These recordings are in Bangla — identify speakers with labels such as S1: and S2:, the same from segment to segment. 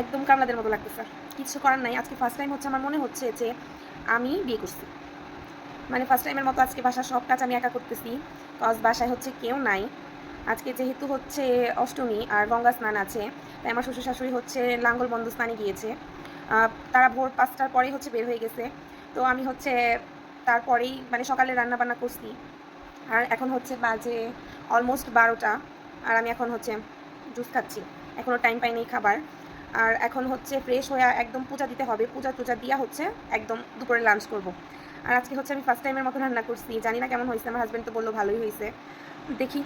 S1: একদম কামলাদের মতো লাগতেছে। কিছু করার নাই। আজকে ফার্স্ট টাইম হচ্ছে, আমার মনে হচ্ছে যে আমি বিয়ে করছি। মানে ফার্স্ট টাইমের মতো আজকে বাসার সব কাজ আমি একা করতেছি। কজ বাসায় হচ্ছে কেউ নাই। আজকে যেহেতু হচ্ছে অষ্টমী আর গঙ্গা স্নান আছে, তাই আমার শ্বশুর শাশুড়ি হচ্ছে লাঙ্গল বন্ধ স্নানে গিয়েছে। তারা ভোর পাঁচটার পরেই হচ্ছে বের হয়ে গেছে। তো আমি হচ্ছে তারপরেই মানে সকালে রান্না বান্না করছি। আর এখন হচ্ছে বাজে অলমোস্ট বারোটা। আর আমি এখন হচ্ছে জুস খাচ্ছি। এখনও টাইম পাইনি খাবার। আর এখন হচ্ছে ফ্রেশ হয়ে একদম পূজা দিতে হবে। পূজা টুজা দিয়া হচ্ছে একদম দুপুরে লাঞ্চ করব। আর আজকে হচ্ছে আমি ফার্স্ট টাইমের মতো রান্না করছি। জানি না কেমন হয়েছে, আমার হাজব্যান্ড তো বলল ভালোই হয়েছে। দেখি।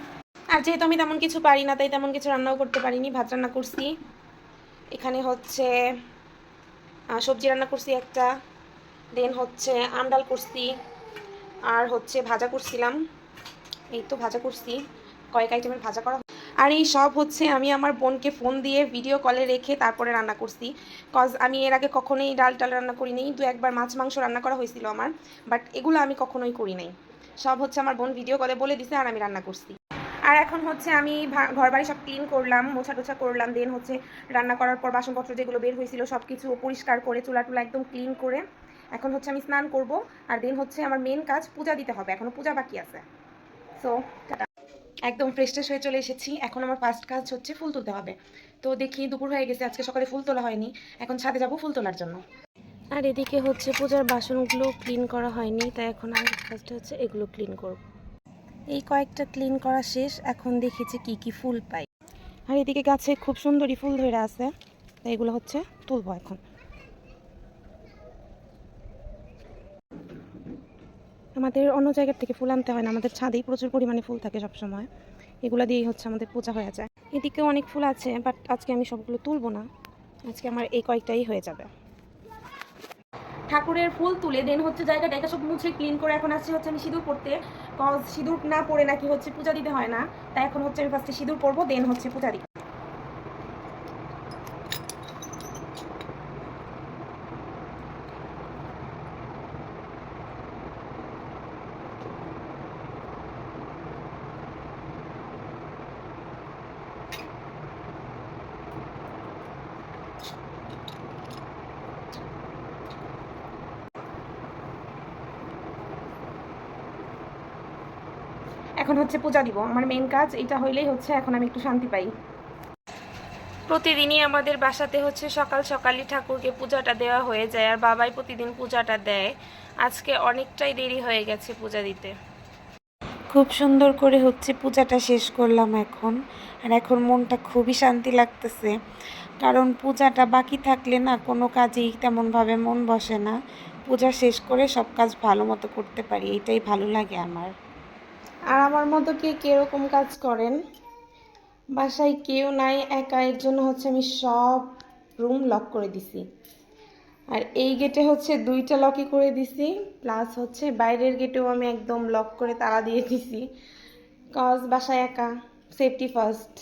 S1: আর যেহেতু আমি তেমন কিছু পারি না, তাই তেমন কিছু রান্নাও করতে পারিনি। ভাত রান্না করছি। এখানে হচ্ছে সবজি রান্না করছি একটা। দেন হচ্ছে আমডাল করছি। আর হচ্ছে ভাজা করছিলাম। এই তো ভাজা করছি। কয়েক আইটেমের ভাজা করা আর এই সব হচ্ছে আমি আমার বোনকে ফোন দিয়ে ভিডিও কলে রেখে তারপরে রান্না করছি। কজ আমি এর আগে কখনোই ডাল টাল রান্না করি নাই দু একবার মাছ মাংস রান্না করা হয়েছিল আমার বাট এগুলো আমি কখনোই করি নাই। সব হচ্ছে আমার বোন ভিডিও কলে বলে দিছে আর আমি রান্না করছি। আর এখন হচ্ছে আমি ঘর বাড়ি সব ক্লিন করলাম মোছা টোছা করলাম দেন হচ্ছে রান্না করার পর বাসনপত্র যেগুলো বের হয়েছিল সব কিছু পরিষ্কার করে চুলা টুলা একদম ক্লিন করে এখন হচ্ছে আমি স্নান করব, আর দেন হচ্ছে আমার মেন কাজ পূজা দিতে হবে, এখনও পূজা বাকি আছে। সো একদম ফ্রেশ ট্রেশ হয়ে চলে এসেছি। এখন আমার ফার্স্ট কাজ হচ্ছে ফুল তুলতে হবে। তো দেখি দুপুর হয়ে গেছে আজকে সকালে ফুল তোলা হয়নি। এখন ছাদে যাব ফুল তোলার জন্য। আর এদিকে হচ্ছে পূজার বাসনগুলো ক্লিন করা হয়নি তাই এখন আমার কাজটা হচ্ছে এগুলো ক্লিন করব। এই কয়েকটা ক্লিন করা শেষ এখন দেখেছি কি কি ফুল পাই। আর এদিকে গাছে খুব সুন্দরী ফুল ধরে আছে তাই এগুলো হচ্ছে তুলবো এখন। আমাদের অন্য জায়গার থেকে ফুল আনতে হয় না, আমাদের ছাদেই প্রচুর পরিমাণে ফুল থাকে সবসময়। এগুলো দিয়েই হচ্ছে আমাদের পূজা হয়ে যায়। এদিকে অনেক ফুল আছে বাট আজকে আমি সবগুলো তুলবো না। আজকে আমার এই কয়েকটাই হয়ে যাবে। ঠাকুরের ফুল তুলে দেন হচ্ছে জায়গাটা, এটা সব মুছে ক্লিন করে এখন আসছে হচ্ছে আমি সিঁদুর পড়তে। কজ সিঁদুর না পরে নাকি হচ্ছে পূজা দিতে হয় না তাই এখন হচ্ছে আমি ফার্স্টে সিঁদুর পরবো দেন হচ্ছে পূজা দিই এখন হচ্ছে পূজা দিব। আমার মেন কাজ এটা হইলেই হচ্ছে এখন আমি একটু শান্তি পাই। প্রতিদিনই আমাদের বাসাতে হচ্ছে সকাল সকালই ঠাকুরকে পূজাটা দেওয়া হয়ে যায় আর বাবাই প্রতিদিন পূজাটা দেয়। আজকে অনেকটাই দেরি হয়ে গেছে পূজা দিতে। খুব সুন্দর করে হচ্ছে পূজাটা শেষ করলাম এখন। আর এখন মনটা খুবই শান্তি লাগতেছে। কারণ পূজাটা বাকি থাকলে না কোনো কাজেই তেমনভাবে মন বসে না। পূজা শেষ করে সব কাজ ভালো মতো করতে পারি এটাই ভালো লাগে আমার। আর আমার মতো কে কীরকম কাজ করেন? বাসায় কেউ নাই, একা এর জন্য হচ্ছে আমি সব রুম লক করে দিছি। আর এই গেটে হচ্ছে দুইটা লকই করে দিছি, প্লাস হচ্ছে বাইরের গেটেও আমি একদম লক করে তালা দিয়ে দিছি। কজ বাসায় একা সেফটি ফার্স্ট